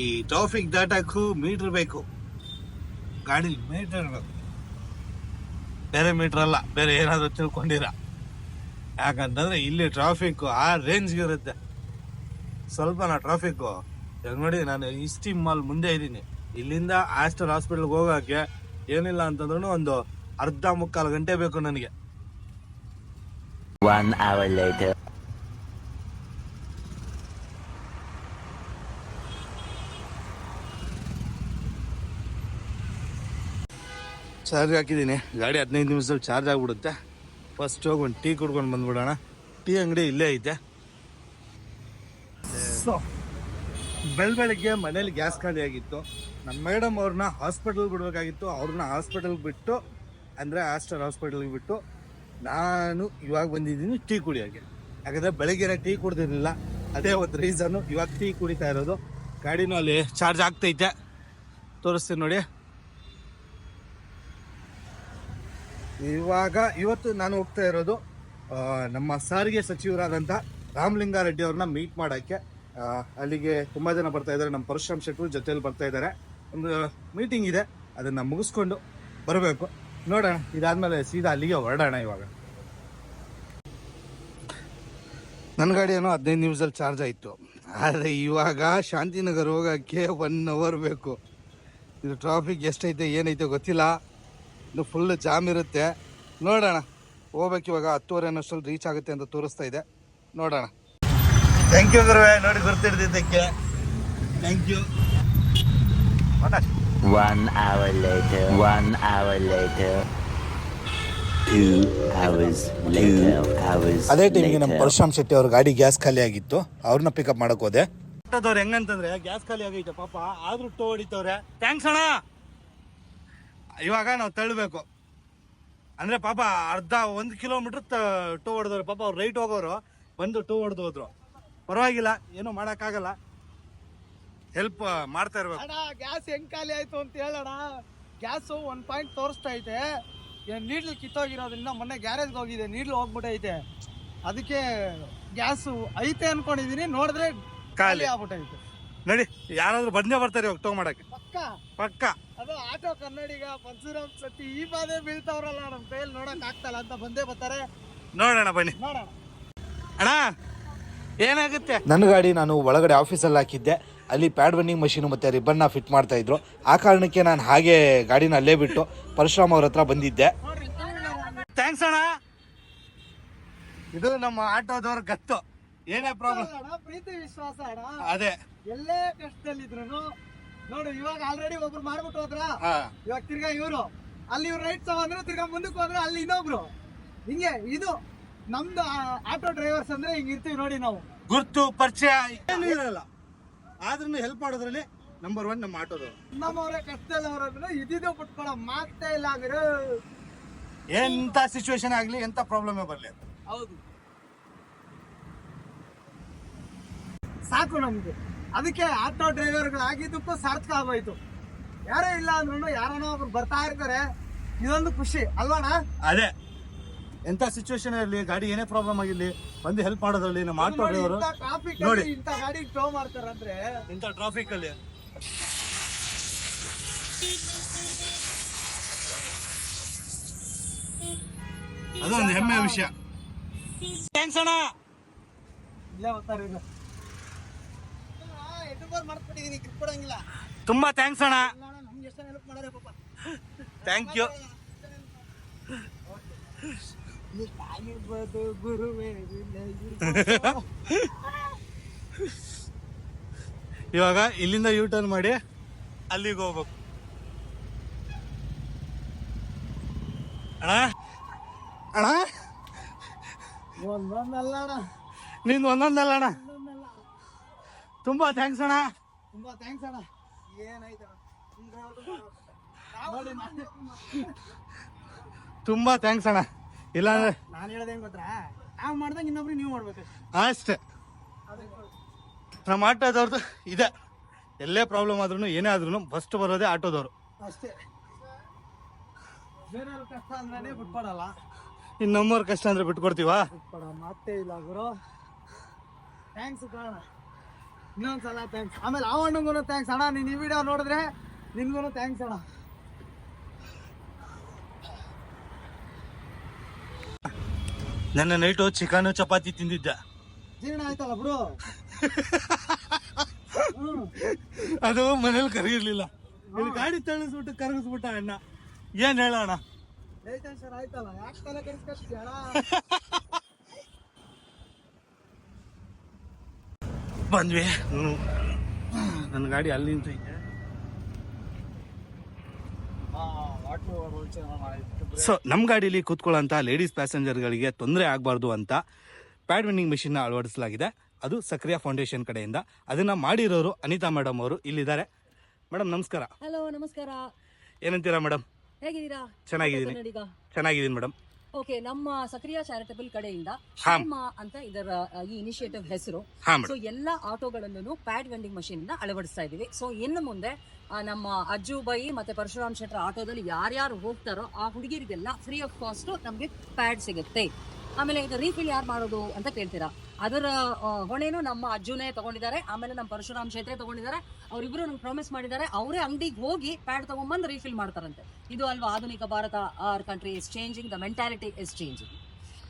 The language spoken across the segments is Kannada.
ಈ ಟ್ರಾಫಿಕ್ ದಾಟಕ್ಕೂ ಮೀಟರ್ ಬೇಕು. ಗಾಡಿ ಮೀಟರ್ ಬೇರೆ ಮೀಟರ್ ಅಲ್ಲ, ಬೇರೆ ಏನಾದರೂ ತಿಳ್ಕೊಂಡಿರ? ಯಾಕಂತಂದ್ರೆ ಇಲ್ಲಿ ಟ್ರಾಫಿಕ್ ಆ ರೇಂಜ್ಗೆ ಇರುತ್ತೆ. ನಾ ಟ್ರಾಫಿಕ್ ಈಗ ನೋಡಿ, ನಾನು ಇಸ್ಟಿ ಮಾಲ್ ಮುಂದೆ ಇದ್ದೀನಿ. ಇಲ್ಲಿಂದ ಆಸ್ಟರ್ ಹಾಸ್ಪಿಟಲ್ಗೆ ಹೋಗೋಕ್ಕೆ ಏನಿಲ್ಲ ಅಂತಂದ್ರೂ ಒಂದು ಅರ್ಧ ಮುಕ್ಕಾಲು ಗಂಟೆ ಬೇಕು ನನಗೆ. One hour later. ಚಾರ್ಜ್ ಹಾಕಿದ್ದೀನಿ. ಗಾಡಿ ಹದಿನೈದು ನಿಮಿಷದಲ್ಲಿ ಚಾರ್ಜ್ ಆಗಿಬಿಡುತ್ತೆ. ಫಸ್ಟ್ ಹೋಗಿ ಒಂದು ಟೀ ಕುಡ್ಕೊಂಡು ಬಂದ್ಬಿಡೋಣ. ಟೀ ಅಂಗಡಿ ಇಲ್ಲೇ ಐತೆ. ಸೊ ಬೆಳ್ ಬೆಳಗ್ಗೆ ಮನೇಲಿ ಗ್ಯಾಸ್ ಖಾಲಿ ಆಗಿತ್ತು. ನಮ್ಮ ಮೇಡಮ್ ಅವ್ರನ್ನ ಹಾಸ್ಪಿಟಲ್ಗೆ ಬಿಡಬೇಕಾಗಿತ್ತು. ಅವ್ರನ್ನ ಹಾಸ್ಪಿಟಲ್ಗೆ ಬಿಟ್ಟು ಅಂದರೆ ಆಸ್ಟರ್ ಹಾಸ್ಪಿಟಲ್ಗೆ ಬಿಟ್ಟು ನಾನು ಇವಾಗ ಬಂದಿದ್ದೀನಿ ಟೀ ಕುಡಿಯೋಕ್ಕೆ ಯಾಕಂದರೆ ಬೆಳಗ್ಗೆ ಟೀ ಕುಡ್ದಿರಲಿಲ್ಲ. ಅದೇ ಒಂದು ರೀಸನ್ನು ಇವಾಗ ಟೀ ಕುಡಿತಾ ಇರೋದು. ಗಾಡಿನೂ ಅಲ್ಲಿ ಚಾರ್ಜ್ ಆಗ್ತೈತೆ. ತೋರಿಸ್ತೀನಿ ನೋಡಿ. ಇವಾಗ ಇವತ್ತು ನಾನು ಹೋಗ್ತಾ ಇರೋದು ನಮ್ಮ ಸಾರಿಗೆ ಸಚಿವರಾದಂಥ ರಾಮಲಿಂಗಾರೆಡ್ಡಿ ಅವ್ರನ್ನ ಮೀಟ್ ಮಾಡೋಕ್ಕೆ. ಅಲ್ಲಿಗೆ ತುಂಬ ಜನ ಬರ್ತಾ ಇದ್ದಾರೆ. ನಮ್ಮ ಪರಶುರಾಮ್ ಶೆಟ್ಟರು ಜೊತೆಯಲ್ಲಿ ಬರ್ತಾ ಇದ್ದಾರೆ. ಒಂದು ಮೀಟಿಂಗ್ ಇದೆ. ಅದನ್ನು ಮುಗಿಸ್ಕೊಂಡು ಬರಬೇಕು. ನೋಡೋಣ ಇದಾದ್ಮೇಲೆ ಸೀದಾ ಅಲ್ಲಿಗೆ ಹೊರಡೋಣ ಇವಾಗ. ನನ್ನ ಗಾಡಿ ಏನೋ ಹದಿನೈದು ನಿಮಿಷದಲ್ಲಿ ಚಾರ್ಜ್ ಆಯಿತು. ಆದರೆ ಇವಾಗ ಶಾಂತಿನಗರ್ ಹೋಗೋಕ್ಕೆ ಒನ್ ಅವರ್ ಬೇಕು. ಇದು ಟ್ರಾಫಿಕ್ ಎಷ್ಟೈತೆ ಏನೈತೆ ಗೊತ್ತಿಲ್ಲ. ಇದು ಫುಲ್ ಜಾಮ್ ಇರುತ್ತೆ. ನೋಡೋಣ. ಹೋಗ್ಬೇಕು ಇವಾಗ ಹತ್ತುವರೆ ಅನ್ನೋಷ್ಟರಲ್ಲಿ ರೀಚ್ ಆಗುತ್ತೆ ಅಂತ ತೋರಿಸ್ತಾ ಇದೆ. ನೋಡೋಣ. ಥ್ಯಾಂಕ್ ಯು ಗುರುವೆ ನೋಡಿ ಗೊತ್ತಿರ್ತಿದ್ದಕ್ಕೆ thank you One hour later. One hour later. Two hours later. Two hours ಅದೇ ಟೈಮ್ಗೆ ನಮ್ಮ ಪರಶುರಾಮ್ ಶೆಟ್ಟಿ ಅವ್ರ ಗಾಡಿ ಗ್ಯಾಸ್ ಖಾಲಿ ಆಗಿತ್ತು. ಅವ್ರನ್ನ ಪಿಕಪ್ ಮಾಡಕ್ ಹೋದೆ. ಆಟೋದವ್ರು ಹೆಂಗಂತಂದ್ರೆ ಗ್ಯಾಸ್ ಖಾಲಿ ಆಗೈತೆ ಪಾಪ. ಆದ್ರೂ ಟೋ ಹೊಡಿತವ್ರೆ. ಥ್ಯಾಂಕ್ಸ್ ಅಣ್ಣ. ಇವಾಗ ನಾವು ತಳ್ಳಬೇಕು. ಅಂದ್ರೆ ಪಾಪ ಅರ್ಧ ಒಂದು ಕಿಲೋಮೀಟರ್ ಟೋ ಹೊಡೆದವ್ರು ಪಾಪ. ಅವ್ರು ರೈಟ್ ಹೋಗೋರು. ಬಂದು ಟೋ ಹೊಡೆದು ಹೋದ್ರು. ಪರವಾಗಿಲ್ಲ. ಏನು ಮಾಡೋಕ್ಕಾಗಲ್ಲ. ಹೆಲ್ಪ್ ಮಾಡ್ತಾ ಇರ್ಬೇಕು. ಅಣ್ಣ ಗ್ಯಾಸ್ ಹೆಂಗ್ ಖಾಲಿ ಆಯ್ತು ಅಂತ ಹೇಳೋಣ ಗ್ಯಾಸ್ ಒನ್ ಪಾಯಿಂಟ್ ತೋರಿಸ್ತಾ ಐತೆ. ನೀಡ್ಲ್ ನೀಡ್ಲು ಕಿತ್ತೋಗಿರೋದ್ರಿಂದ ಮೊನ್ನೆ ಗ್ಯಾರೇಜ್ಗೆ ಹೋಗಿದೆ ನೀಡ್ಲು ಹೋಗ್ಬಿಟ್ಟೈತೆ ಅದಕ್ಕೆ ಗ್ಯಾಸ್ ಐತೆ ಅನ್ಕೊಂಡಿದೀನಿ ನೋಡಿದ್ರೆ ಖಾಲಿ. ಆಗ್ಬಿಟ್ಟೈತೆ ನೋಡಿ ಯಾರಾದ್ರೂ ಬಂದೇ ಬರ್ತಾರೆ ಇವಾಗ ಟೋ ಮಾಡಕ್ಕೆ ಪಕ್ಕ? ಪಕ್ಕ. ಅದು ಆಟೋ ಕನ್ನಡಿಗ ಪರಶುರಾಮ್ ಸತಿ ಈ ಬಾಧೆ ಬೀಳ್ತಾವ್ರಲ್ಲ ನಮ್ಮ ಕೈಯಲ್ಲಿ ನೋಡಕ್ ಆಗ್ತಲ್ಲ ಅಂತ ಬಂದೇ ಬರ್ತಾರೆ. ನೋಡೋಣ ಬನ್ನಿ. ನೋಡೋಣ. ಅಣ್ಣ ಏನಾಗುತ್ತೆ? ನನ್ನ ಗಾಡಿ ನಾನು ಒಳಗಡೆ ಆಫೀಸಲ್ಲಿ ಹಾಕಿದ್ದೆ. ಅಲ್ಲಿ ಪ್ಯಾಡ್ ಬನ್ನಿಂಗ್ ಮಷೀನು ಮತ್ತೆ ರಿಬ್ಬನ್ನ ಫಿಟ್ ಮಾಡ್ತಾ ಇದ್ರು. ಆ ಕಾರಣಕ್ಕೆ ನಾನು ಹಾಗೆ ಗಾಡಿನ ಅಲ್ಲೇ ಬಿಟ್ಟು ಪರಶುರಾಮ್ ಅವ್ರ ಹತ್ರ ಬಂದಿದ್ದೆ. ನೋಡ್ರಿ ಥ್ಯಾಂಕ್ಸ್ ಅಣ್ಣ. ಇದು ನಮ್ಮ ಆಟೋದವ್ರ ಗತ್ತು. ಏನೇ ಪ್ರಾಬ್ಲಮ್ ಅಣ್ಣ ಪ್ರೀತಿ ವಿಶ್ವಾಸ ಅಣ್ಣ. ಅದೇ. ಎಲ್ಲೇ ಕಷ್ಟದಲ್ಲಿದ್ರು ನೋಡು ಇವಾಗ ಆಲ್ರೆಡಿ ಒಬ್ರು ಮಾಡ್ಬಿಟ್ಟು ಹೋದ್ರ ಇವಾಗ ತಿರ್ಗಾ ಇವರು. ಅಲ್ಲಿ ಇವ್ರು ರೈಟ್ ತಗೊಂಡ್ರು ತಿರ್ಗಾ ಮುಂದಕ್ಕೆ ಹೋದ್ರೆ ಅಲ್ಲಿ ಇನ್ನೊಬ್ರು. ಹಿಂಗೆ ಇದು ನಮ್ದು ಆಟೋ ಡ್ರೈವರ್ಸ್ ಅಂದ್ರೆ ಹಿಂಗ್ ಇರ್ತೀವಿ ನೋಡಿ ನಾವು. ಗುರ್ತು ಪರಿಚಯ ಏನು ಇರಲ್ಲ. ಆದ್ರೂ ಹೆಲ್ಪ್ ಮಾಡೋದ್ರಲ್ಲಿ ನಂಬರ್ ಒನ್ ನಮ್ಮ ಆಟೋದು ನಮ್ಮವರೇ ಕಷ್ಟದಲ್ಲಿ ಇದಿದು ಇದಿದ್ದು ಬಿಟ್ಕೊಳ ಮಾತೇ ಇಲ್ಲ ಅಂದ್ರೆ. ಎಂತ ಸಿಚುವೇಶನ್ ಆಗ್ಲಿ ಎಂತ ಪ್ರಾಬ್ಲಮ್ ಬರಲಿ ಹೌದು. ಸಾಕು ನಮ್ಗೆ. ಅದಕ್ಕೆ ಆಟೋ ಡ್ರೈವರ್ಗಳಾಗಿದ್ದಕ್ಕೂ ಸಾರ್ಥಕ ಆಗೋಯ್ತು. ಯಾರೇ ಇಲ್ಲ ಅಂದ್ರೂ ಯಾರನೋ ಒಬ್ರು ಬರ್ತಾ ಇರ್ತಾರೆ. ಇದೊಂದು ಖುಷಿ ಅಲ್ವಣ್ಣ? ಅದೇ. ಎಂತ ಸಿಚುವೇಶನ್ ಇರಲಿ ಗಾಡಿ ಏನೇ ಪ್ರಾಬ್ಲಮ್ ಆಗಿರ್ಲಿ ಬಂದು ಹೆಲ್ಪ್ ಮಾಡೋದ್ರಲ್ಲಿ ನಮ್ಮ ಆಟೋ ಡ್ರೈವರು ನೋಡಿ. ಇಂಥ ಗಾಡಿ ಟೋ ಮಾಡ್ತಾರಂದ್ರೆ ಇಂಥ ಟ್ರಾಫಿಕ್ ಅಲ್ಲಿ. ಅದೊಂದು ಹೆಮ್ಮೆ ವಿಷಯ. ಥ್ಯಾಂಕ್ಸ್ ಅಣ್ಣ. ಇಲ್ಲೇ ಬರ್ತಾರೆ ಈಗ ಎಡ್ಡುಗೋಲ್ ಮಾಡ್ಕೊಂಡಿದೀನಿ ಗ್ರಿಪ್ ಕೊಡಂಗಿಲ್ಲ. ತುಂಬಾ ಥ್ಯಾಂಕ್ಸ್ ಅಣ್ಣ. ಅಣ್ಣ, ನಮ್ಗೆ ಎಷ್ಟು ಹೆಲ್ಪ್ ಮಾಡಾರೆ ಪಾಪ. ಥ್ಯಾಂಕ್ ಯು ಗುರುವೇ ಇವಾಗ ಇಲ್ಲಿಂದ ಯೂ ಟರ್ನ್ ಮಾಡಿ ಅಲ್ಲಿಗೆ ಹೋಗ್ಬೇಕು. ಅಣ್ಣ? ಅಣ್ಣ? ಒಂದೊಂದಲ್ಲ ಅಣ್ಣ ನಿಂದು ಒಂದೊಂದಲ್ಲ ಅಣ್ಣ. ತುಂಬಾ ಥ್ಯಾಂಕ್ಸ್ ಅಣ್ಣ. ತುಂಬಾ ಥ್ಯಾಂಕ್ಸ್ ಅಣ್ಣ ಏನಾಯ್ತು ತುಂಬಾ ಥ್ಯಾಂಕ್ಸ್ ಅಣ್ಣ. ಇಲ್ಲಾಂದ್ರೆ ನಾನು ಹೇಳೋದು ಹೆಂಗ್ ಗೊತ್ತಾ? ನಾವು ಮಾಡ್ದಂಗೆ ಇನ್ನೊಬ್ರು ನೀವು ಮಾಡ್ಬೇಕಷ್ಟೆ. ಅಷ್ಟೇ. ನಮ್ಮ ಆಟೋದವ್ರದ್ದು ಇದೆ. ಎಲ್ಲೇ ಪ್ರಾಬ್ಲಮ್ ಆದ್ರೂ ಏನೇ ಆದ್ರೂ ಫಸ್ಟ್ ಬರೋದೇ ಆಟೋದವರು. ಅಷ್ಟೇ. ಬೇರೆಯವ್ರ ಕಷ್ಟ ಅಂದ್ರೆ ಬಿಟ್ಕೊಡಲ್ಲ ಇನ್ನು ನಮ್ಮವ್ರ ಕಷ್ಟ ಅಂದ್ರೆ ಬಿಟ್ಕೊಡ್ತೀವಾ? ಬಿಟ್ಕೊಡ ಮತ್ತೆ ಇಲ್ಲ ಗುರು. ಥ್ಯಾಂಕ್ಸ್ ಕಾರಣ ಇನ್ನೊಂದ್ಸಲ ಥ್ಯಾಂಕ್ಸ್ ಆಮೇಲೆ ಆ ಅಣ್ಣಂಗೂ ಥ್ಯಾಂಕ್ಸ್ ಅಣ್ಣ ನೀನು ಈ ವಿಡಿಯೋ ನೋಡಿದ್ರೆ ನಿನ್ಗೂ ಥ್ಯಾಂಕ್ಸ್ ಅಣ್ಣ. ನನ್ನ ನೈಟು ಚಿಕನ್ ಚಪಾತಿ ತಿಂದಿದ್ದೆ. ಜೀರ್ಣ ಆಯ್ತಲ್ಲ ಬಿಡು. ಅದು ಮನೇಲಿ ಕರಗಿರ್ಲಿಲ್ಲ. ಇಲ್ಲಿ ಗಾಡಿ ತಳಿಸ್ಬಿಟ್ಟು ಕರಗಿಸ್ಬಿಟ್ಟ ಅಣ್ಣ. ಏನ್ ಹೇಳೋಣ ಆಯ್ತಲ್ಲ ಯಾಕೆ ತಲೆ ಕೆಡಿಸ್ಕೊಳ್ತೀಯ ಅಣ್ಣ ಬಂದ್ವಿ. ನನ್ನ ಗಾಡಿ ಅಲ್ಲಿ ನಿಂತೈತೆ. ಸೊ ನಮ್ಮ ಗಾಡೀಲಿ ಕೂತ್ಕೊಳ್ಳೋಂಥ ಲೇಡೀಸ್ ಪ್ಯಾಸೆಂಜರ್ಗಳಿಗೆ ತೊಂದರೆ ಆಗಬಾರ್ದು ಅಂತ ಪ್ಯಾಡ್ ವಿನ್ನಿಂಗ್ ಮಿಷಿನ್ನ ಅಳವಡಿಸಲಾಗಿದೆ. ಅದು ಸಕ್ರಿಯ ಫೌಂಡೇಶನ್ ಕಡೆಯಿಂದ. ಅದನ್ನ ಮಾಡಿರೋರು ಅನಿತಾ ಮೇಡಮ್ ಅವರು ಇಲ್ಲಿದ್ದಾರೆ. ಮೇಡಮ್ ನಮಸ್ಕಾರ. ಹಲೋ ನಮಸ್ಕಾರ. ಏನಂತೀರಾ ಮೇಡಮ್ ಹೇಗಿದ್ದೀರಾ? ಚೆನ್ನಾಗಿದ್ದೀನಿ. ಚೆನ್ನಾಗಿದ್ದೀನಿ ಮೇಡಮ್ ಓಕೆ ನಮ್ಮ ಸಕ್ರಿಯ ಚಾರಿಟಬಲ್ ಕಡೆಯಿಂದ ಹಾ. ಅಂತ ಇದರ ಈ ಇನಿಷಿಯೇಟಿವ್ ಹೆಸರು. ಸೊ ಎಲ್ಲ ಆಟೋಗಳಲ್ಲೂ ಪ್ಯಾಡ್ ವೆಂಡಿಂಗ್ ಮಷೀನ್ ಅಳವಡಿಸ್ತಾ ಇದೀವಿ ಸೊ ಇನ್ನು ಮುಂದೆ ನಮ್ಮ ಅಜ್ಜು ಬೈ ಮತ್ತೆ ಪರಶುರಾಮ್ ಶೆಟ್ಟರ್ ಆಟೋದಲ್ಲಿ ಯಾರ್ಯಾರು ಹೋಗ್ತಾರೋ ಆ ಹುಡುಗಿರಿಗೆಲ್ಲ ಫ್ರೀ ಆಫ್ ಕಾಸ್ಟ್ ನಮಗೆ ಪ್ಯಾಡ್ ಸಿಗುತ್ತೆ. ಆಮೇಲೆ ಇದು ರೀಫಿಲ್ ಯಾರು ಮಾಡೋದು ಅಂತ ಕೇಳ್ತೀರಾ? ಅದರ ಹೊಣೆನೂ ನಮ್ಮ ಅಜ್ಜುನೇ ತಗೊಂಡಿದ್ದಾರೆ. ಆಮೇಲೆ ನಮ್ಮ ಪರಶುರಾಮ್ ಶೆಟ್ರೆ ತಗೊಂಡಿದ್ದಾರೆ. ಅವರಿಬ್ರು ನಮ್ಗೆ ಪ್ರಾಮಿಸ್ ಮಾಡಿದ್ದಾರೆ. ಅವರೇ ಅಂಗಡಿಗೆ ಹೋಗಿ ಪ್ಯಾಡ್ ತಗೊಂಬಂದು ರೀಫಿಲ್ ಮಾಡ್ತಾರಂತೆ. ಇದು ಅಲ್ವಾ? ಆಧುನಿಕ Bharat our country is changing the mentality is changing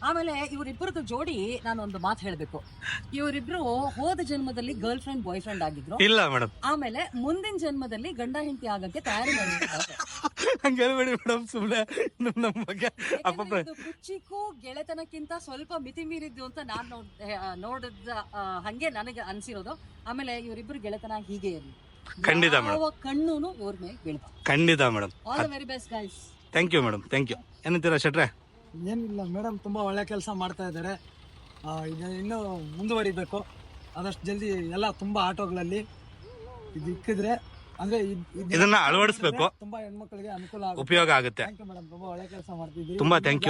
ಆಮೇಲೆ ಇವರಿಬ್ಬರದ್ದು ಜೋಡಿ ನಾನು ಒಂದು ಮಾತು ಹೇಳಬೇಕು. ಇವರಿಬ್ರು ಹೋದ ಜನ್ಮದಲ್ಲಿ ಗರ್ಲ್ ಫ್ರೆಂಡ್ ಬಾಯ್ ಫ್ರೆಂಡ್ ಆಗಿದ್ರು. ಇಲ್ಲ ಮೇಡಮ್ ಆಮೇಲೆ ಮುಂದಿನ ಜನ್ಮದಲ್ಲಿ ಗಂಡ ಹೆಂಡತಿ ಆಗಕ್ಕೆ ತಯಾರಿ ಹೇಳ್ಬೇಡಿ ಮೇಡಮ್ ಸುಮ್ಮನೆ ನಮ್ಮ ಬಗ್ಗೆ ಅಪ್ಪ ಕುಚ್ಚಿಕ್ಕೂ ಗೆಳೆತನಕ್ಕಿಂತ ಸ್ವಲ್ಪ ಮಿತಿ ಮೀರಿದ್ದು ಅಂತ ನಾನ್ ನೋಡ್ ನೋಡಿದ ಹಂಗೆ ನನಗೆ ಅನ್ಸಿರೋದು. ಆಮೇಲೆ ಇವರಿಬ್ರು ಗೆಳೆತನ ಹೀಗೆ ಇರಲಿ. ಖಂಡಿತ ಮೇಡಮ್ ಯಾವ ಕಣ್ಣುನು ಇವ್ರ ಮೇಲೆ ಬೀಳ್ಬಾರ್ದು. ಖಂಡಿತ madam all the very best guys thank you madam thank you ಏನಂತೀರಾ ಶೆಟ್ರೆ? ಏನಿಲ್ಲ ಮೇಡಮ್ ತುಂಬ ಒಳ್ಳೆ ಕೆಲಸ ಮಾಡ್ತಾ ಇದ್ದಾರೆ. ಇನ್ನು ಇನ್ನೂ ಮುಂದುವರಿಬೇಕು. ಆದಷ್ಟು ಜಲ್ದಿ ಎಲ್ಲ ತುಂಬ ಆಟೋಗಳಲ್ಲಿ ಇದು ಇಕ್ಕಿದ್ರೆ ಅಂದ್ರೆ ಇದ್- ಇದ್- ಇದನ್ನ ಅಳವಡಿಸಬೇಕು. ತುಂಬಾ ಹೆಣ್ಮಕ್ಳಿಗೆ ಅನುಕೂಲ ಉಪಯೋಗ ಆಗುತ್ತೆ. ಥ್ಯಾಂಕ್ ಯು ತುಂಬಾ.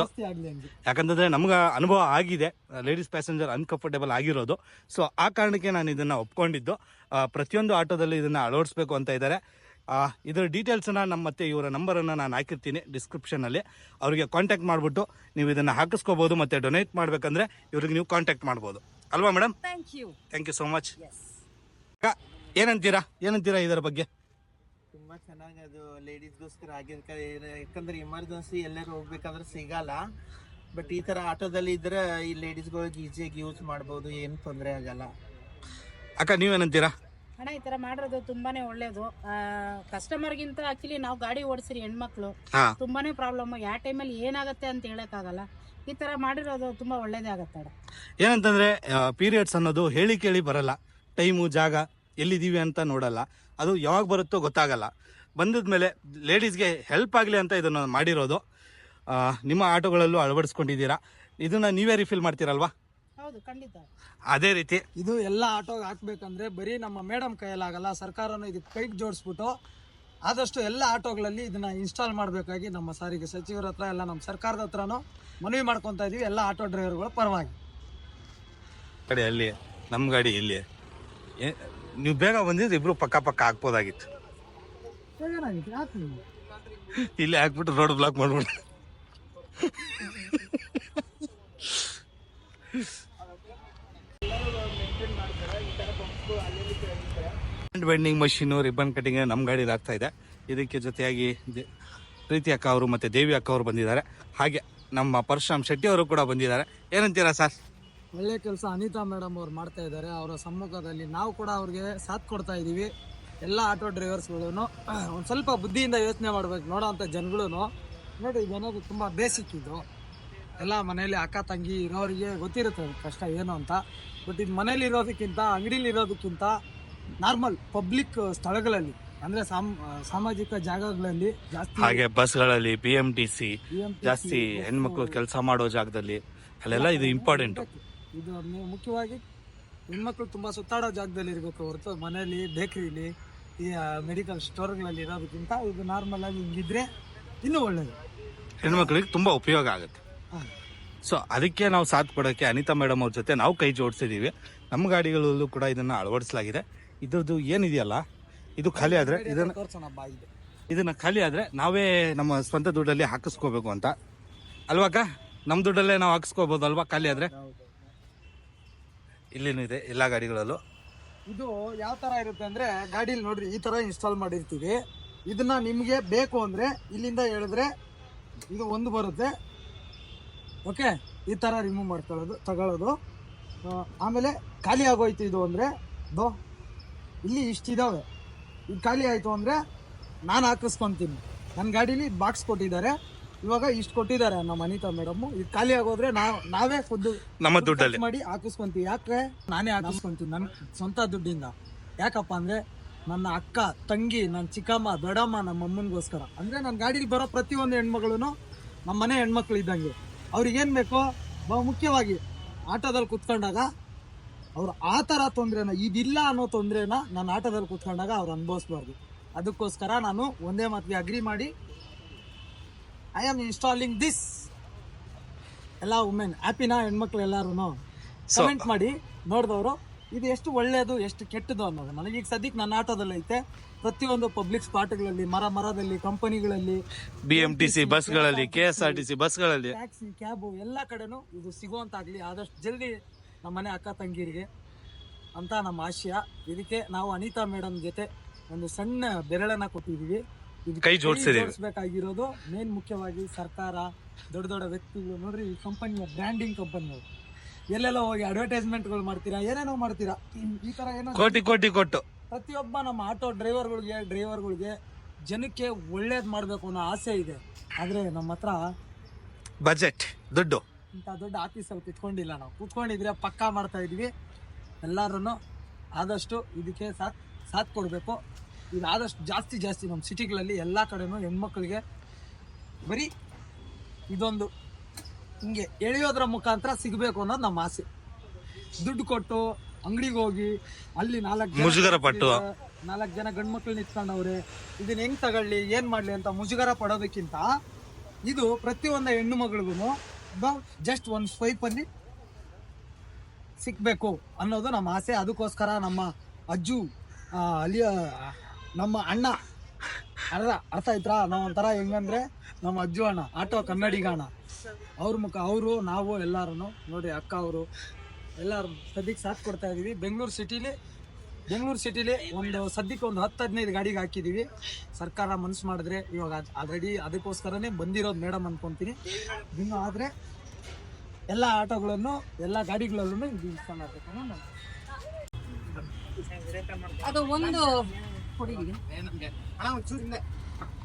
ಜಾಸ್ತಿ ಆಗ್ಲಿ ಯಾಕಂತಂದ್ರೆ ನಮ್ಗೆ ಅನುಭವ ಆಗಿದೆ. ಲೇಡೀಸ್ ಪ್ಯಾಸೆಂಜರ್ ಅನ್ಕಂಫರ್ಟೇಬಲ್ ಆಗಿರೋದು. ಸೊ ಆ ಕಾರಣಕ್ಕೆ ನಾನು ಇದನ್ನ ಒಪ್ಕೊಂಡಿದ್ದು. ಪ್ರತಿಯೊಂದು ಆಟೋದಲ್ಲಿ ಇದನ್ನ ಅಳವಡಿಸಬೇಕು ಅಂತ ಇದ್ದಾರೆ. ಇದರ ಡೀಟೇಲ್ಸನ್ನು ನಮ್ಮ ಮತ್ತೆ ಇವರ ನಂಬರನ್ನು ನಾನು ಹಾಕಿರ್ತೀನಿ ಡಿಸ್ಕ್ರಿಪ್ಷನಲ್ಲಿ ಅವರಿಗೆ ಕಾಂಟ್ಯಾಕ್ಟ್ ಮಾಡಿಬಿಟ್ಟು ನೀವು ಇದನ್ನು ಹಾಕಿಸ್ಕೋಬೋದು ಮತ್ತು ಡೊನೇಟ್ ಮಾಡಬೇಕಂದ್ರೆ ಇವ್ರಿಗೆ ನೀವು ಕಾಂಟ್ಯಾಕ್ಟ್ ಮಾಡ್ಬೋದು. ಅಲ್ವಾ madam thank you thank you so much yes ಏನಂತೀರಾ? ಏನಂತೀರಾ ಇದರ ಬಗ್ಗೆ? ತುಂಬಾ ಚೆನ್ನಾಗಿ ಅದು ಲೇಡೀಸ್ಗೋಸ್ಕರ ಆಗಿರ್ತಾರೆ ಯಾಕಂದ್ರೆ ಎಮರ್ಜೆನ್ಸಿ ಎಲ್ಲರೂ ಹೋಗ್ಬೇಕಾದ್ರೆ ಸಿಗಲ್ಲ. ಬಟ್ ಈ ತರ ಆಟೋದಲ್ಲಿ ಇದ್ರೆ ಈ ಲೇಡೀಸ್ಗಳಿಗೆ ಈಸಿಯಾಗಿ ಯೂಸ್ ಮಾಡ್ಬೋದು ಏನು ತೊಂದರೆ ಆಗಲ್ಲ. ಅಕ್ಕ ನೀವೇನಂತೀರಾ? ಅಣ್ಣ ಈ ತರ ಮಾಡಿರೋದು ತುಂಬಾನೇ ಒಳ್ಳೇದು. ಕಸ್ಟಮರ್ಗಿಂತ ಆಕ್ಚುಲಿ ನಾವು ಗಾಡಿ ಓಡಿಸಿರಿ ಹೆಣ್ಮಕ್ಳು ತುಂಬಾನೇ ಪ್ರಾಬ್ಲಮ್ ಯಾವ ಟೈಮಲ್ಲಿ ಏನಾಗುತ್ತೆ ಅಂತ ಹೇಳಕ್ಕಾಗಲ್ಲ. ಈ ತರ ಮಾಡಿರೋದು ತುಂಬಾ ಒಳ್ಳೇದೇ ಆಗತ್ತೆ ಅಣ್ಣ. ಏನಂತಂದ್ರೆ ಪೀರಿಯಡ್ಸ್ ಅನ್ನೋದು ಹೇಳಿ ಕೇಳಿ ಬರಲ್ಲ. ಟೈಮು ಜಾಗ ಎಲ್ಲಿದ್ದೀವಿ ಅಂತ ನೋಡಲ್ಲ. ಅದು ಯಾವಾಗ ಬರುತ್ತೋ ಗೊತ್ತಾಗಲ್ಲ. ಬಂದಿದ್ಮೇಲೆ ಮೇಲೆ ಲೇಡೀಸ್ಗೆ ಹೆಲ್ಪ್ ಆಗಲಿ ಅಂತ ಇದನ್ನು ಮಾಡಿರೋದು. ನಿಮ್ಮ ಆಟೋಗಳಲ್ಲೂ ಅಳವಡಿಸ್ಕೊಂಡಿದ್ದೀರಾ. ಇದನ್ನ ನೀವೇ ರಿಫಿಲ್ ಮಾಡ್ತೀರಲ್ವಾ? ಹೌದು ಖಂಡಿತ. ಅದೇ ರೀತಿ. ಇದು ಎಲ್ಲ ಆಟೋಗೆ ಹಾಕ್ಬೇಕಂದ್ರೆ ಬರೀ ನಮ್ಮ ಮೇಡಮ್ ಕೈಯಲ್ಲಾಗಲ್ಲ ಸರ್ಕಾರನೂ ಇದಕ್ಕೆ ಕೈಗೆ ಜೋಡಿಸ್ಬಿಟ್ಟು ಆದಷ್ಟು ಎಲ್ಲ ಆಟೋಗಳಲ್ಲಿ ಇದನ್ನ ಇನ್ಸ್ಟಾಲ್ ಮಾಡಬೇಕಾಗಿ ನಮ್ಮ ಸಾರಿಗೆ ಸಚಿವರ ಹತ್ರ ಎಲ್ಲ ನಮ್ಮ ಸರ್ಕಾರದ ಹತ್ರನೂ ಮನವಿ ಮಾಡ್ಕೊತಾ ಇದೀವಿ ಎಲ್ಲ ಆಟೋ ಡ್ರೈವರ್ಗಳ ಪರವಾಗಿ. ಕಡೆ ಅಲ್ಲಿ ನಮ್ಮ ಗಾಡಿ ಇಲ್ಲಿ. ನೀವು ಬೇಗ ಬಂದಿದ್ರೆ ಇಬ್ರು ಪಕ್ಕ ಪಕ್ಕ ಹಾಕ್ಬೋದಾಗಿತ್ತು. ಏನಾಗಿತ್ತು ಯಾಕೆ ನೀವು? ಇಲ್ಲಿ ಹಾಕ್ಬಿಟ್ಟು ರೋಡ್ ಬ್ಲಾಕ್ ಮಾಡ್ಬಿಟ್ಟು ಬೆಂಡಿಂಗ್ ಮಷೀನು ರಿಬ್ಬನ್ ಕಟಿಂಗ್ ನಮ್ಮ ಗಾಡಿಯಲ್ಲಿ ಆಗ್ತಾ ಇದೆ. ಇದಕ್ಕೆ ಜೊತೆಯಾಗಿ ಪ್ರೀತಿ ಅಕ್ಕ ಅವರು ಮತ್ತೆ ದೇವಿ ಅಕ್ಕ ಅವರು ಬಂದಿದ್ದಾರೆ. ಹಾಗೆ ನಮ್ಮ ಪರಶುರಾಮ್ ಶೆಟ್ಟಿ ಅವರು ಕೂಡ ಬಂದಿದ್ದಾರೆ. ಏನಂತೀರಾ ಸರ್ ಒಳ್ಳೆ ಕೆಲಸ ಅನಿತಾ ಮೇಡಮ್ ಅವ್ರು ಮಾಡ್ತಾ ಇದ್ದಾರೆ. ಅವರ ಸಮ್ಮುಖದಲ್ಲಿ ನಾವು ಕೂಡ ಅವ್ರಿಗೆ ಸಾಥ್ ಕೊಡ್ತಾ ಇದ್ದೀವಿ ಎಲ್ಲ ಆಟೋ ಡ್ರೈವರ್ಸ್ಗಳೂ ಒಂದು ಸ್ವಲ್ಪ ಬುದ್ಧಿಯಿಂದ ಯೋಚನೆ ಮಾಡ್ಬೇಕು ನೋಡೋ ಅಂಥ ಜನಗಳು ನೋಡಿ ಜನರು ತುಂಬ ಬೇಸಿಕ್ ಇದು. ಎಲ್ಲ ಮನೆಯಲ್ಲಿ ಅಕ್ಕ ತಂಗಿ ಇರೋರಿಗೆ ಗೊತ್ತಿರುತ್ತೆ ಅದು ಕಷ್ಟ ಏನು ಅಂತ. ಬಟ್ ಇದು ಮನೇಲಿ ಇರೋದಕ್ಕಿಂತ ಅಂಗಡಿಲಿ ಇರೋದಕ್ಕಿಂತ ನಾರ್ಮಲ್ ಪಬ್ಲಿಕ್ ಸ್ಥಳಗಳಲ್ಲಿ ಅಂದ್ರೆ ಸಾಮ್ ಸಾಮಾಜಿಕ ಜಾಗಗಳಲ್ಲಿ ಜಾಸ್ತಿ ಹಾಗೆ ಬಸ್ಗಳಲ್ಲಿ ಬಿ ಎಂ ಟಿ ಸಿ ಜಾಸ್ತಿ ಹೆಣ್ಮಕ್ಳು ಕೆಲಸ ಮಾಡೋ ಜಾಗದಲ್ಲಿ ಅಲ್ಲೆಲ್ಲ ಇದು ಇಂಪಾರ್ಟೆಂಟ್ ಇದು ಮುಖ್ಯವಾಗಿ ಹೆಣ್ಮಕ್ಳು ತುಂಬಾ ಸುತ್ತಾಡೋ ಜಾಗದಲ್ಲಿ ಇರಬೇಕು ಹೊರತು ಮನೆಯಲ್ಲಿ ಬೇಕರಿಲಿ ಈ ಮೆಡಿಕಲ್ ಸ್ಟೋರ್ಗಳಲ್ಲಿ ಇರೋದಕ್ಕಿಂತ ಇದು ನಾರ್ಮಲ್ ಆಗಿ ಹಿಂಗಿದ್ರೆ ಇನ್ನೂ ಒಳ್ಳೇದು. ಹೆಣ್ಮಕ್ಳಿಗೆ ತುಂಬಾ ಉಪಯೋಗ ಆಗುತ್ತೆ. ಸೊ ಅದಕ್ಕೆ ನಾವು ಸಾಥ್ ಕೊಡೋಕ್ಕೆ ಅನಿತಾ ಮೇಡಮ್ ಅವ್ರ ಜೊತೆ ನಾವು ಕೈ ಜೋಡಿಸಿದ್ದೀವಿ ನಮ್ಮ ಗಾಡಿಗಳಲ್ಲೂ ಕೂಡ ಇದನ್ನು ಅಳವಡಿಸಲಾಗಿದೆ. ಇದ್ರದ್ದು ಏನಿದೆಯಲ್ಲ ಇದು ಖಾಲಿ ಆದರೆ ಇದನ್ನು ಇದನ್ನು ಖಾಲಿ ಆದರೆ ನಾವೇ ನಮ್ಮ ಸ್ವಂತ ದುಡ್ಡಲ್ಲಿ ಹಾಕಿಸ್ಕೋಬೇಕು ಅಂತ. ಅಲ್ವಾಗ ನಮ್ಮ ದುಡ್ಡಲ್ಲೇ ನಾವು ಹಾಕ್ಸ್ಕೋಬೋದಲ್ವಾ ಖಾಲಿ ಆದರೆ? ಇಲ್ಲಿನೂ ಇದೆ ಎಲ್ಲ ಗಾಡಿಗಳಲ್ಲೂ. ಇದು ಯಾವ ಥರ ಇರುತ್ತೆ ಅಂದರೆ ಗಾಡಿಲಿ ನೋಡಿರಿ ಈ ಥರ ಇನ್ಸ್ಟಾಲ್ ಮಾಡಿರ್ತೀವಿ. ಇದನ್ನ ನಿಮಗೆ ಬೇಕು ಅಂದರೆ ಇಲ್ಲಿಂದ ಹೇಳಿದ್ರೆ ಇದು ಒಂದು ಬರುತ್ತೆ. ಓಕೆ? ಈ ಥರ ರಿಮೂವ್ ಮಾಡ್ಕೊಳ್ಳೋದು ತಗೊಳ್ಳೋದು. ಆಮೇಲೆ ಖಾಲಿ ಆಗೋಯ್ತು ಇದು ಅಂದರೆ ದೋ ಇಲ್ಲಿ ಇಷ್ಟಿದ್ದಾವೆ ಇದು ಖಾಲಿ ಆಯಿತು ಅಂದರೆ ನಾನು ಹಾಕಿಸ್ಕೊತೀನಿ. ನನ್ನ ಗಾಡೀಲಿ ಬಾಕ್ಸ್ ಕೊಟ್ಟಿದ್ದಾರೆ. ಇವಾಗ ಇಷ್ಟು ಕೊಟ್ಟಿದ್ದಾರೆ ನಮ್ಮ ಅನಿತಾ ಮೇಡಮ್ ಇದು ಖಾಲಿ ಆಗೋದ್ರೆ ನಾವು ನಾವೇ ಫುಡ್ ನಮ್ಮ ದುಡ್ಡಲ್ಲಿ. ಮಾಡಿ ಹಾಕಿಸ್ಕೊಂತೀವಿ. ಯಾಕೆ ನಾನೇ ಹಾಕಿಸ್ಕೊಂತೀನಿ ನನ್ನ ಸ್ವಂತ ದುಡ್ಡಿಂದ. ಯಾಕಪ್ಪ ಅಂದರೆ ನನ್ನ ಅಕ್ಕ ತಂಗಿ ನನ್ನ ಚಿಕ್ಕಮ್ಮ ದೊಡ್ಡಮ್ಮ ನಮ್ಮ ಅಮ್ಮನಿಗೋಸ್ಕರ ಅಂದರೆ ನನ್ನ ಗಾಡೀಲಿ ಬರೋ ಪ್ರತಿಯೊಂದು ಹೆಣ್ಮಗಳು ನಮ್ಮ ಮನೆ ಹೆಣ್ಮಕ್ಳು ಇದ್ದಂಗೆ. ಅವ್ರಿಗೇನು ಬೇಕು ಬಹು ಮುಖ್ಯವಾಗಿ ಆಟೋದಲ್ಲಿ ಕುತ್ಕೊಂಡಾಗ ಅವ್ರು ಆ ಥರ ತೊಂದರೆನ ಇದಿಲ್ಲ ಅನ್ನೋ ತೊಂದರೆನ ನಾನು ಆಟೋದಲ್ಲಿ ಕುತ್ಕೊಂಡಾಗ ಅವ್ರು ಅನುಭವಿಸ್ಬಾರ್ದು. ಅದಕ್ಕೋಸ್ಕರ ನಾನು ಒಂದೇ ಮಾತಿಗೆ ಅಗ್ರಿ ಮಾಡಿ ಐ ಆಮ್ ಇನ್ಸ್ಟಾಲಿಂಗ್ ದಿಸ್ ಎಲ್ಲ ವುಮೆನ್ ಹ್ಯಾಪಿನಾ ಹೆಣ್ಮಕ್ಳು ಎಲ್ಲಾರು ಕಮೆಂಟ್ ಮಾಡಿ ನೋಡಿದವರು. ಇದು ಎಷ್ಟು ಒಳ್ಳೆಯದು ಎಷ್ಟು ಕೆಟ್ಟದು ಅನ್ನೋದು. ನನಗೆ ಈಗ ಸದ್ಯಕ್ಕೆ ನನ್ನ ಆಟೋದಲ್ಲಿ ಐತೆ. ಪ್ರತಿಯೊಂದು ಪಬ್ಲಿಕ್ ಸ್ಪಾಟ್ಗಳಲ್ಲಿ ಮರ ಮರದಲ್ಲಿ ಕಂಪನಿಗಳಲ್ಲಿ ಬಿ ಎಂ ಟಿ ಸಿ ಬಸ್ಗಳಲ್ಲಿ K S R T C ಬಸ್ಗಳಲ್ಲಿ ಟ್ಯಾಕ್ಸಿ ಕ್ಯಾಬು ಎಲ್ಲ ಕಡೆನೂ ಇದು ಸಿಗುವಂತಾಗಲಿ. ಆದಷ್ಟು ಜಲ್ದಿ ನಮ್ಮ ಮನೆ ಅಕ್ಕ ತಂಗಿರಿಗೆ ಅಂತ ನಮ್ಮ ಆಶಯ. ಇದಕ್ಕೆ ನಾವು ಅನಿತಾ ಮೇಡಮ್ ಜೊತೆ ಒಂದು ಸಣ್ಣ ಬೆರಳನ್ನ ಕೊಟ್ಟಿದ್ದೀವಿ. ಕೈ ಜೋಡಿಸಿದ್ದೀವಿ. ಜೋಡಿಸ್ಬೇಕಾಗಿರೋದು ಮೇನ್ ಮುಖ್ಯವಾಗಿ ಸರ್ಕಾರ ದೊಡ್ಡ ದೊಡ್ಡ ವ್ಯಕ್ತಿಗಳು. ನೋಡ್ರಿ ಈ ಕಂಪನಿಯ ಬ್ರ್ಯಾಂಡಿಂಗ್ ಕಂಪನಿಗಳು ಎಲ್ಲೆಲ್ಲ ಹೋಗಿ ಅಡ್ವರ್ಟೈಸ್ಮೆಂಟ್ಗಳು ಮಾಡ್ತೀರಾ? ಏನೇನೋ ಮಾಡ್ತೀರಾ? ಈ ತರ ಏನೋ ಕೋಟಿ ಕೋಟಿ ಕೊಟ್ಟು. ಪ್ರತಿಯೊಬ್ಬ ನಮ್ಮ ಆಟೋ ಡ್ರೈವರ್ಗಳಿಗೆ ಡ್ರೈವರ್ಗಳಿಗೆ ಜನಕ್ಕೆ ಒಳ್ಳೇದು ಮಾಡಬೇಕು ಅನ್ನೋ ಆಸೆ ಇದೆ. ಆದರೆ ನಮ್ಮ ಹತ್ರ ಬಜೆಟ್ ದುಡ್ಡು. ಇಂಥ ದೊಡ್ಡ ಆಫೀಸಲ್ಲಿ ಕುತ್ಕೊಂಡಿಲ್ಲ ನಾವು. ಕುತ್ಕೊಂಡಿದ್ರೆ ಪಕ್ಕಾ ಮಾಡ್ತಾ ಇದೀವಿ. ಎಲ್ಲರೂ ಆದಷ್ಟು ಇದಕ್ಕೆ ಸಾಥ್ ಸಾಥ್ ಕೊಡಬೇಕು. ಇದು ಆದಷ್ಟು ಜಾಸ್ತಿ ಜಾಸ್ತಿ ನಮ್ಮ ಸಿಟಿಗಳಲ್ಲಿ ಎಲ್ಲ ಕಡೆನೂ ಹೆಣ್ಮಕ್ಳಿಗೆ ಬರೀ ಇದೊಂದು ಹಿಂಗೆ ಎಳೆಯೋದ್ರ ಮುಖಾಂತರ ಸಿಗಬೇಕು ಅನ್ನೋದು ನಮ್ಮ ಆಸೆ. ದುಡ್ಡು ಕೊಟ್ಟು ಅಂಗಡಿಗೆ ಹೋಗಿ ಅಲ್ಲಿ ನಾಲ್ಕು ಮುಜುಗರ ಪಟ್ಟು. ನಾಲ್ಕು ಜನ ಗಂಡು ಮಕ್ಳು ನಿಂತ್ಕೊಂಡವ್ರೆ ಇದನ್ನ ಹೆಂಗ್ ತಗೊಳ್ಳಿ ಏನ್ ಮಾಡ್ಲಿ ಅಂತ ಮುಜುಗರ ಪಡೋದಕ್ಕಿಂತ ಇದು ಪ್ರತಿಯೊಂದು ಹೆಣ್ಣು ಮಗಳಿಗೂ ಜಸ್ಟ್ ಒಂದು ಸ್ವೈಪ್ ಅಲ್ಲಿ ಸಿಕ್ಬೇಕು ಅನ್ನೋದು ನಮ್ಮ ಆಸೆ. ಅದಕ್ಕೋಸ್ಕರ ನಮ್ಮ ಅಜ್ಜು ಅಲ್ಲಿ ನಮ್ಮ ಅಣ್ಣ ಅರ್ಧ ಅರ್ಥ ಆಯ್ತಾ ನಾವೊಂಥರ ಒಂಥರ ಹೆಂಗಂದ್ರೆ ನಮ್ಮ ಅಜ್ಜು ಅಣ್ಣ ಆಟೋ ಕನ್ನಡಿಗ ಅಣ್ಣ. ಅವ್ರ ಮುಖ ಅವರು ನಾವು ಎಲ್ಲರೂ ನೋಡಿ ಅಕ್ಕ ಅವರು ಎಲ್ಲರೂ ಸದ್ಯಕ್ಕೆ ಸಾಥ್ ಕೊಡ್ತಾ ಇದ್ದೀವಿ ಬೆಂಗಳೂರು ಸಿಟಿಲಿ ಬೆಂಗಳೂರು ಸಿಟಿಲಿ ಒಂದು ಸದ್ಯಕ್ಕೆ ಒಂದು ಹತ್ತು ಹದಿನೈದು ಗಾಡಿಗೆ ಹಾಕಿದ್ದೀವಿ ಸರ್ಕಾರ ಮನಸ್ಸು ಮಾಡಿದ್ರೆ ಇವಾಗ ಆಲ್ರೆಡಿ ಅದಕ್ಕೋಸ್ಕರನೇ ಬಂದಿರೋದು ಮೇಡಮ್ ಅನ್ಕೊಂತೀನಿ. ಇನ್ನು ಆದರೆ ಎಲ್ಲ ಆಟೋಗಳನ್ನು ಎಲ್ಲ ಗಾಡಿಗಳಲ್ಲೂ ಇದು ಇನ್ಸ್ಟಾಲ್ ಮಾಡಬೇಕು. ಅದು ಒಂದು ಕೊಡಿ.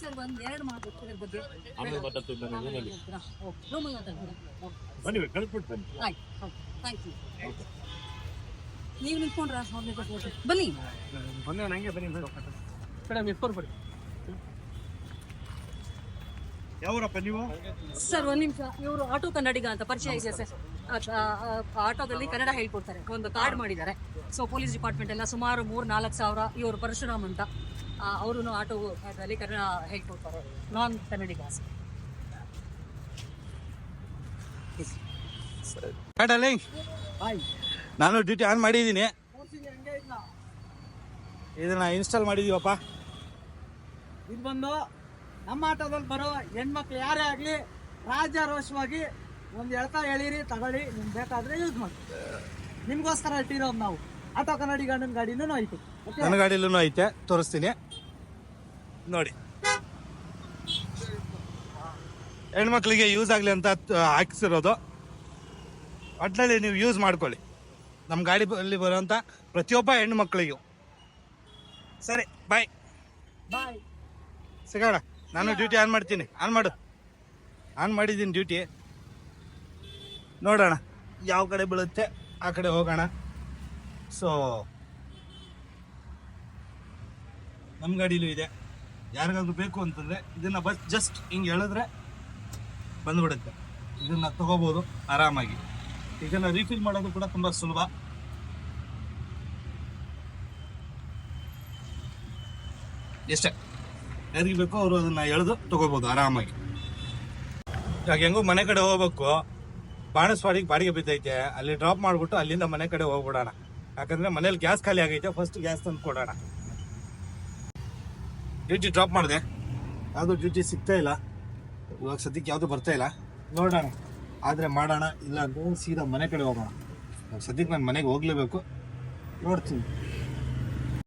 ಸರ್ ಒಂದು ಎರಡು ಮಾತು ಇದ್ರ ಬಗ್ಗೆ ರೂಮಲ್ಲಿ ಮಾತಾಡ್ತೀರಾ ಆಯ್ತು ಥ್ಯಾಂಕ್ ಯು ನೀವು ನಿಂತ್ಕೊಂಡ್ರ ಬನ್ನಿ ಮೇಡಮ್ ಎಪ್ಪರು ಬಡಿ ಯಾವೂರಪ್ಪ ನೀವು? ಸರ್ ಒಂದು ನಿಮಿಷ. ಇವರು ಆಟೋ ಕನ್ನಡಿಗ ಅಂತ ಪರಿಚಯ ಇದೆ ಸರ್. ಆಟೋದಲ್ಲಿ ಕನ್ನಡ ಹೇಳ್ಕೊಡ್ತಾರೆ. ಒಂದು ಕಾರ್ಡ್ ಮಾಡಿದ್ದಾರೆ. ಸೊ ಪೊಲೀಸ್ ಡಿಪಾರ್ಟ್ಮೆಂಟ್ ಎಲ್ಲ ಸುಮಾರು ಮೂರು ನಾಲ್ಕು ಸಾವಿರ ಇವರು ಪರಶುರಾಮ್ ಅಂತ. ಅವರು ಆಟೋ ಅದರಲ್ಲಿ ಕನ್ನಡ ಹೇಳ್ಕೊಡ್ತಾರೆ. ನಾನ್ ಕನ್ನಡಿಗ ಸರ್ ಕಾಡಲ್ಲಿ ಹಾಯ್ ನಾನು ಡ್ಯೂಟಿ ಆನ್ ಮಾಡಿದ್ದೀನಿ. ಇದನ್ನ ಇನ್ಸ್ಟಾಲ್ ಮಾಡಿದೀವಪ್ಪ. ಇದು ಬಂದು ನಮ್ಮ ಆಟೋದಲ್ಲಿ ಬರೋ ಹೆಣ್ಮಕ್ಳು ಯಾರೇ ಆಗಲಿ ರಾಜಾರೋಷವಾಗಿ ಒಂದು ಎಳ್ತಾ ಎಳೀರಿ ತಗೊಳ್ಳಿ ನಿಮ್ಗೆ ಬೇಕಾದ್ರೆ ಯೂಸ್ ಮಾಡಿ ನಿಮಗೋಸ್ಕರ ಇಟ್ಟಿರೋದು ನಾವು. ಆಟೋ ಕನ್ನಡಿ ಗಂಡನ ಗಾಡಿನೂ ಐತಿ ನನ್ನ ಗಾಡಿಲೂ ಐತೆ ತೋರಿಸ್ತೀನಿ. ನೋಡಿ. ಹೆಣ್ಮಕ್ಳಿಗೆ ಯೂಸ್ ಆಗಲಿ ಅಂತ ಹಾಕ್ಸಿರೋದು. ಒಟ್ಟಿನಲ್ಲಿ ನೀವು ಯೂಸ್ ಮಾಡ್ಕೊಳ್ಳಿ. ನಮ್ಮ ಗಾಡಿಯಲ್ಲಿ ಬರುವಂಥ ಪ್ರತಿಯೊಬ್ಬ ಹೆಣ್ಮಕ್ಳಿಗೂ. ಸರಿ ಬಾಯ್ ಬಾಯ್ ಸಿಗೋಣ. ನಾನು ಡ್ಯೂಟಿ ಆನ್ ಮಾಡ್ತೀನಿ. ಆನ್ ಮಾಡು. ಆನ್ ಮಾಡಿದ್ದೀನಿ ಡ್ಯೂಟಿ ನೋಡೋಣ. ಯಾವ ಕಡೆ ಬೀಳುತ್ತೆ ಆ ಕಡೆ ಹೋಗೋಣ. ಸೊ ನಮ್ಮ ಗಾಡೀಲೂ ಇದೆ. ಯಾರಿಗಾದ್ರೂ ಬೇಕು ಅಂತಂದರೆ ಇದನ್ನು ಬಸ್ ಜಸ್ಟ್ ಹಿಂಗೆ ಹೇಳಿದ್ರೆ ಬಂದುಬಿಡುತ್ತೆ. ಇದನ್ನು ತಗೋಬೋದು ಆರಾಮಾಗಿ. ಇದನ್ನ ರೀಫಿಲ್ ಮಾಡೋದು ಕೂಡ ತುಂಬ ಸುಲಭ. ಎಷ್ಟೇ. ಯಾರಿಗೆ ಬೇಕೋ ಅವರು ಅದನ್ನು ಎಳೆದು ತಗೋಬಹುದು ಆರಾಮಾಗಿ. ಇವಾಗ ಹೆಂಗೋ ಮನೆ ಕಡೆ ಹೋಗ್ಬೇಕು. ಬಾಣಸ್ವಾಡಿಗೆ ಬಾಡಿಗೆ ಬಿದ್ದೈತೆ. ಅಲ್ಲಿ ಡ್ರಾಪ್ ಮಾಡಿಬಿಟ್ಟು ಅಲ್ಲಿಂದ ಮನೆ ಕಡೆ ಹೋಗ್ಬಿಡೋಣ. ಯಾಕಂದರೆ ಮನೇಲಿ ಗ್ಯಾಸ್ ಖಾಲಿ ಆಗೈತೆ. ಫಸ್ಟ್ ಗ್ಯಾಸ್ ತಂದು ಕೊಡೋಣ ಡ್ಯೂಟಿ ಡ್ರಾಪ್ ಮಾಡಿದೆ. ಯಾವುದು ಡ್ಯೂಟಿ ಸಿಗ್ತಾ ಇಲ್ಲ. ಇವಾಗ ಸದ್ಯಕ್ಕೆ ಯಾವುದು ಬರ್ತಾ ಇಲ್ಲ. ನೋಡೋಣ. ಆದರೆ ಮಾಡೋಣ ಇಲ್ಲ ಅಂದ್ರೆ ಸೀದಾ ಮನೆ ಕಡೆ ಹೋಗೋಣ. ಸದ್ಯಕ್ಕೆ ನಾನು ಮನೆಗೆ ಹೋಗ್ಲೇಬೇಕು. ನೋಡ್ತೀನಿ.